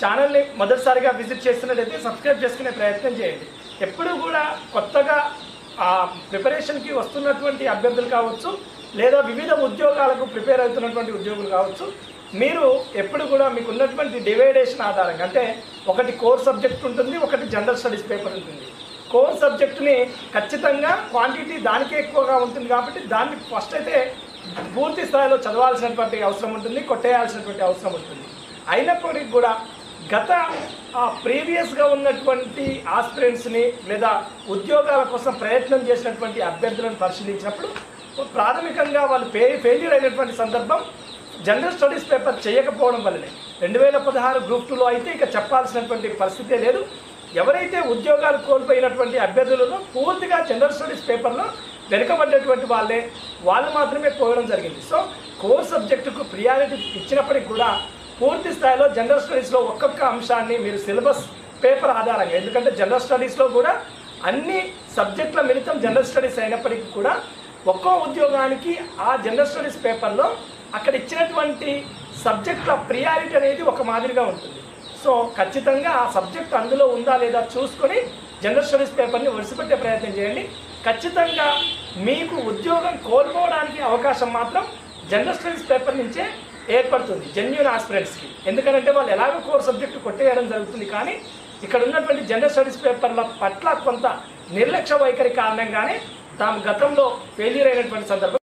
ఛానల్ని మొదటిసారిగా visit చేస్తున్నట్టయితే subscribe చేసుకునే ప్రయత్నం చేయండి. ఎప్పుడూ కూడా కొత్తగా ఆ ప్రిపరేషన్కి వస్తున్నటువంటి అభ్యర్థులు కావచ్చు లేదా వివిధ ఉద్యోగాలకు ప్రిపేర్ అవుతున్నటువంటి ఉద్యోగులు కావచ్చు మీరు ఎప్పుడు కూడా మీకు ఉన్నటువంటి డివైడేషన్ ఆధారంగా అంటే ఒకటి కోర్ సబ్జెక్ట్ ఉంటుంది ఒకటి జనరల్ స్టడీస్ పేపర్ ఉంటుంది. కోర్ సబ్జెక్టుని ఖచ్చితంగా క్వాంటిటీ దానికే ఎక్కువగా ఉంటుంది కాబట్టి దాన్ని ఫస్ట్ అయితే పూర్తి స్థాయిలో చదవాల్సినటువంటి అవసరం ఉంటుంది కొట్టేయాల్సినటువంటి అవసరం ఉంటుంది. అయినప్పటికీ కూడా గత ప్రీవియస్గా ఉన్నటువంటి ఆస్పిరెంట్స్ని లేదా ఉద్యోగాల కోసం ప్రయత్నం చేసినటువంటి అభ్యర్థులను పరిశీలించినప్పుడు ప్రాథమికంగా వాళ్ళు ఫే ఫెయిల్యూర్ అయినటువంటి సందర్భం జనరల్ స్టడీస్ పేపర్ చేయకపోవడం వల్లనే. రెండు వేల పదహారు గ్రూప్ టూలో అయితే ఇక చెప్పాల్సినటువంటి పరిస్థితే లేదు. ఎవరైతే ఉద్యోగాలు కోల్పోయినటువంటి అభ్యర్థులను పూర్తిగా జనరల్ స్టడీస్ పేపర్లో వెనుకబడ్డటువంటి వాళ్ళే వాళ్ళు మాత్రమే పోవడం జరిగింది. సో కోర్ సబ్జెక్టుకు ప్రియారిటీ ఇచ్చినప్పటికి కూడా పూర్తి స్థాయిలో జనరల్ స్టడీస్లో ఒక్కొక్క అంశాన్ని మీరు సిలబస్ పేపర్ ఆధారంగా ఎందుకంటే జనరల్ స్టడీస్లో కూడా అన్ని సబ్జెక్టుల మిళితం జనరల్ స్టడీస్ అయినప్పటికీ కూడా ఒక్కో ఉద్యోగానికి ఆ జనరల్ స్టడీస్ పేపర్లో అక్కడ ఇచ్చినటువంటి సబ్జెక్టుల ప్రియారిటీ అనేది ఒక మాదిరిగా ఉంటుంది. సో ఖచ్చితంగా ఆ సబ్జెక్ట్ అందులో ఉందా లేదా చూసుకొని జనరల్ స్టడీస్ పేపర్ని ఒడిసిపెట్టే ప్రయత్నం చేయండి. ఖచ్చితంగా మీకు ఉద్యోగం కోల్పోవడానికి అవకాశం మాత్రం జనరల్ స్టడీస్ పేపర్ నుంచే ఏర్పడుతుంది జెన్యున్ ఆస్పిరెంట్స్కి ఎందుకంటే వాళ్ళు ఎలాగో కోర్ సబ్జెక్టు కొట్టేయడం జరుగుతుంది కానీ ఇక్కడ ఉన్నటువంటి జనరల్ స్టడీస్ పేపర్ల పట్ల కొంత నిర్లక్ష్య వైఖరి కారణంగానే తాము గతంలో ఫెయిల్యూర్ అయినటువంటి సందర్భం